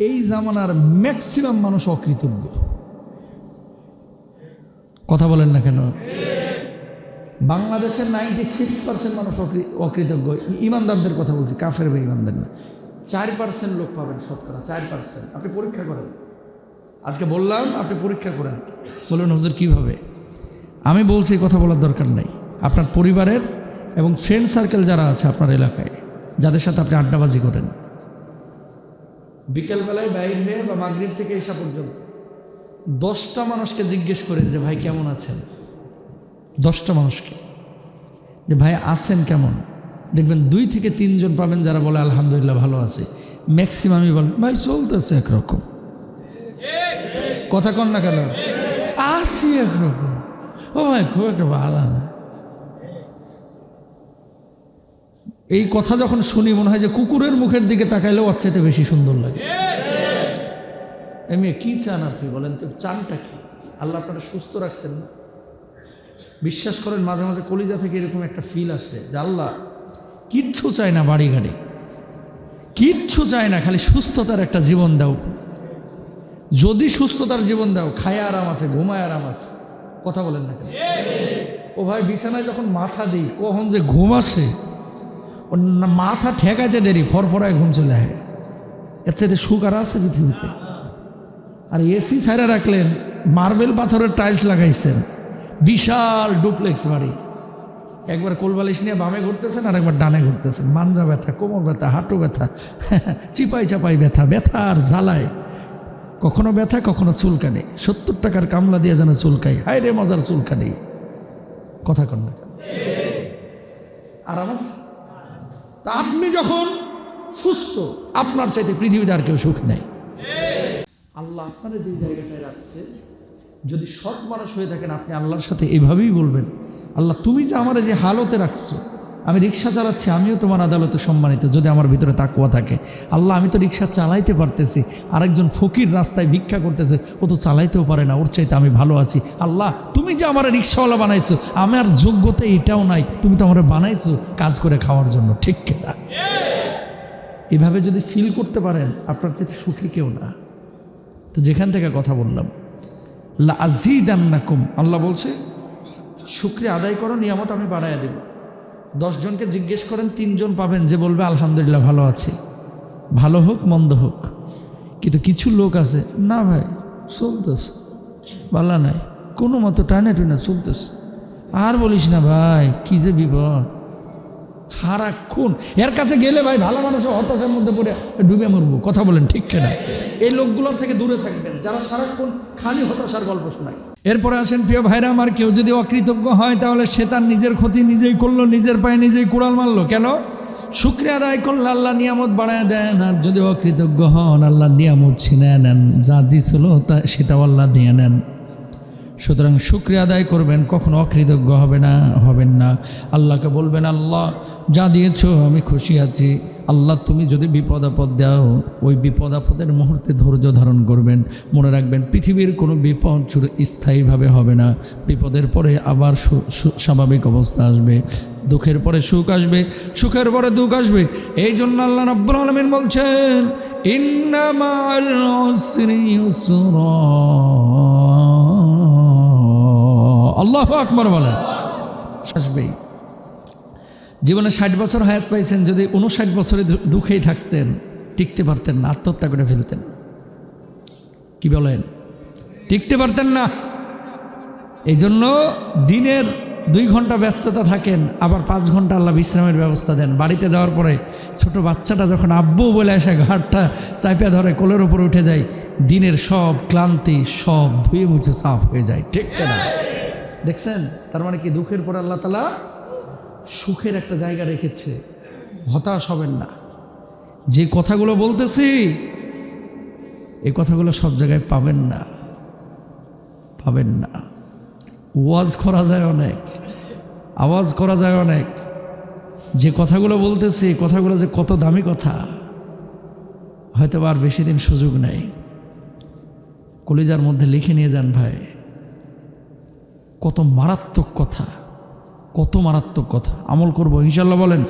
এই জামানার ম্যাক্সিমাম মানুষ অকৃতজ্ঞ। কথা বলেন না কেন? বাংলাদেশের নাইনটি সিক্স পার্সেন্ট মানুষ অকৃ- অকৃতজ্ঞ। ইমানদারদের কথা বলছি, কাফের বা ইমানদার না। চার পার্সেন্ট লোক পাবেন শতকরা, চার পার্সেন্ট আপনি পরীক্ষা করেন। আজকে বললাম, আপনি পরীক্ষা করেন। বলুন, হুজুর, কীভাবে? আমি বলছি কথা বলার দরকার নাই। আপনার পরিবারের এবং ফ্রেন্ড সার্কেল যারা আছে আপনার এলাকায়, যাদের সাথে আপনি আড্ডাবাজি করেন বিকেলবেলায় বাইর হয়ে বা মাগরিব থেকে এসা পর্যন্ত দশটা মানুষকে জিজ্ঞেস করেন যে, ভাই, কেমন আছেন? দশটা মানুষকে। যে, ভাই, আছেন কেমন? দেখবেন দুই থেকে তিনজন পাবেন যারা বলে, আলহামদুলিল্লাহ, ভালো আছে। ম্যাক্সিমামই বলেন ভাই, চলতেছে একরকম। কথা কন না কেন? আসি একরকম। ও ভাই, খুব একটা ভালো না। এই কথা যখন শুনি, মনে হয় যে কুকুরের মুখের দিকে তাকাইলেও চাইতে বেশি সুন্দর লাগে। এমনি কি চান আপনি বলেন তো? চানটা কি? আল্লাহ আপনারা সুস্থ রাখছেন না? বিশ্বাস করেন, মাঝে মাঝে কলিজা থেকে এরকম একটা ফিল আসে যে আল্লাহ কিচ্ছু চায় না বাড়ি গাড়ি কিচ্ছু চায় না, খালি সুস্থতার একটা জীবন দাও। যদি সুস্থতার জীবন দাও, খায় আরাম আছে, ঘুমায় আরাম আছে। কথা বলেন না কেন? ও ভাই, বিছানায় যখন মাথা দিই, কখন যে ঘুম আসে মাথা ঠেকাইতে দেরি, ফরফরায় ঘুম চলে হয় এর চাইতে সুখ আর আছে পৃথিবীতে। আর এসি ছাড়া রাখলেন, মার্বেল পাথরের টাইলস লাগাইছেন। বিশাল ডুপ্লেক্স বাড়ি। একবার কোলবালিশ নিয়ে বামে ঘুরতেছেন আর একবার ডানে ঘুরতেছেন। মাঞ্জা ব্যথা, কোমর ব্যথা, হাঁটু ব্যথা, চিপাই চাপাই ব্যথা ব্যথা আর জ্বালায়। কখনো ব্যথা, কখনো চুলকানি। সত্তর টাকার কামলা দিয়ে যেন চুলকাই হায় রে মজার চুলকানি। কথা কন না আরাম আছে তা আপনি যখন সুস্থ, আপনার চাইতে পৃথিবীতে আর কেউ সুখ নেই। আল্লাহ আপনারা যে জায়গাটায় রাখছে, যদি সৎ মানুষ হয়ে থাকেন, আপনি আল্লাহর সাথে এভাবেই বলবেন, আল্লাহ, তুমি যে আমার যে হালতে রাখছো, আমি রিক্সা চালাচ্ছি, আমিও তোমার আদালতে সম্মানিত, যদি আমার ভিতরে তাকুয়া থাকে। আল্লাহ, আমি তো রিক্সা চালাইতে পারতেছি, আরেকজন ফকির রাস্তায় ভিক্ষা করতেছে, ও তো চালাইতেও পারে না, ওর চাইতে আমি ভালো আছি। আল্লাহ তুমি যে আমার রিক্সাওয়ালা বানাইছো আমার যোগ্যতা এটাও নাই। তুমি তো আমার বানাইছো কাজ করে খাওয়ার জন্য, ঠিক কিনা এভাবে যদি ফিল করতে পারেন, আপনার চেয়ে সুখী কেউ না। তো যেখান থেকে কথা বললাম লা আজিদান্নাকুম আল্লাহ বলছে, শুক্রিয়া আদায় করো, নিয়ামত আমি বাড়াইয়া দেব। দশজনকে জিজ্ঞেস করেন, তিনজন পাবেন, যে বলবে, আলহামদুলিল্লাহ, ভালো আছি। ভালো হোক, মন্দ হোক। কিন্তু কিছু লোক আছে, না ভাই, চলতেছে, বালা নাই। কোনো মতো টানে টুনে চলতেছে। আর বলিস না ভাই, কি যে বিপদ। সারাক্ষণ, এর কাছে গেলে ভাই ভালো মানুষ হতাশার মধ্যে পড়ে ডুবে মরবো, কথা বলেন ঠিক কেনা? এই লোকগুলোর থেকে দূরে থাকবেন, যারা সারাক্ষণ খালি হতাশার গল্প শোনায়। এরপরে আসেন, প্রিয় ভাইরা, আমার কেউ যদি অকৃতজ্ঞ হয়, তাহলে সে তার নিজের ক্ষতি নিজেই করল, নিজের পায়ে নিজেই কুড়াল মারলো। কেন? শুক্রিয়া আদায় করলে আল্লাহ নিয়ামত বাড়ায় দেন, আর যদি অকৃতজ্ঞ হন, আল্লাহ নিয়ামত ছিনে নেন। যা দিছিল তা সেটাও আল্লাহ নিয়ে নেন। সুতরাং শুক্রিয়া আদায় করবেন, কখনো অকৃতজ্ঞ হবে না, হবেন না। আল্লাহকে বলবেন, আল্লাহ, যা দিয়েছ, আমি খুশি আছি। আল্লাহ, তুমি যদি বিপদ আপদ দাও, ওই বিপদ আপদের মুহূর্তে ধৈর্য ধারণ করবেন। মনে রাখবেন, পৃথিবীর কোনো বিপদ শুধু স্থায়ীভাবে হবে না। বিপদের পরে আবার স্বাভাবিক অবস্থা আসবে। দুঃখের পরে সুখ আসবে, সুখের পরে দুঃখ আসবে। এই জন্য আল্লাহ রব্বুল আলমিন বলছেন, ইন্নামাল আল্লাহ আকবর বলেন। আসবেই। জীবনে ষাট বছর হায়াত পাইছেন, যদি উনষাট বছরে দুঃখেই থাকতেন, টিকতে পারতেন না, আত্মহত্যা করে ফেলতেন। কি বলেন? টিকতে পারতেন না। এই জন্য দিনের দুই ঘণ্টা ব্যস্ততা থাকেন, আবার পাঁচ ঘণ্টা আল্লাহ বিশ্রামের ব্যবস্থা দেন। বাড়িতে যাওয়ার পরে ছোট বাচ্চাটা যখন আব্বু বলে আসে, ঘাটটা চাপিয়া ধরে, কোলের ওপর উঠে যায়, দিনের সব ক্লান্তি, সব ধুয়ে মুছে সাফ হয়ে যায়। ঠিক না দেখছেন? তার মানে কি দুঃখের পর আল্লাহ তালা সুখের একটা জায়গা রেখেছে। হতাশ হবেন না। যে কথাগুলো বলতেছি, এই কথাগুলো সব জায়গায় পাবেন না। পাবেন না। ওয়াজ করা যায় অনেক। আওয়াজ করা যায় অনেক। যে কথাগুলো বলতেছি কথাগুলো যে কত দামি কথা হয়তো আর বেশি দিন সুযোগ নেই। কলিজার মধ্যে লিখে নিয়ে যান ভাই। কত মারাত্মক কথা কত মারাত্মক কথা। আমল করব ইনশাল্লাহ বলেন।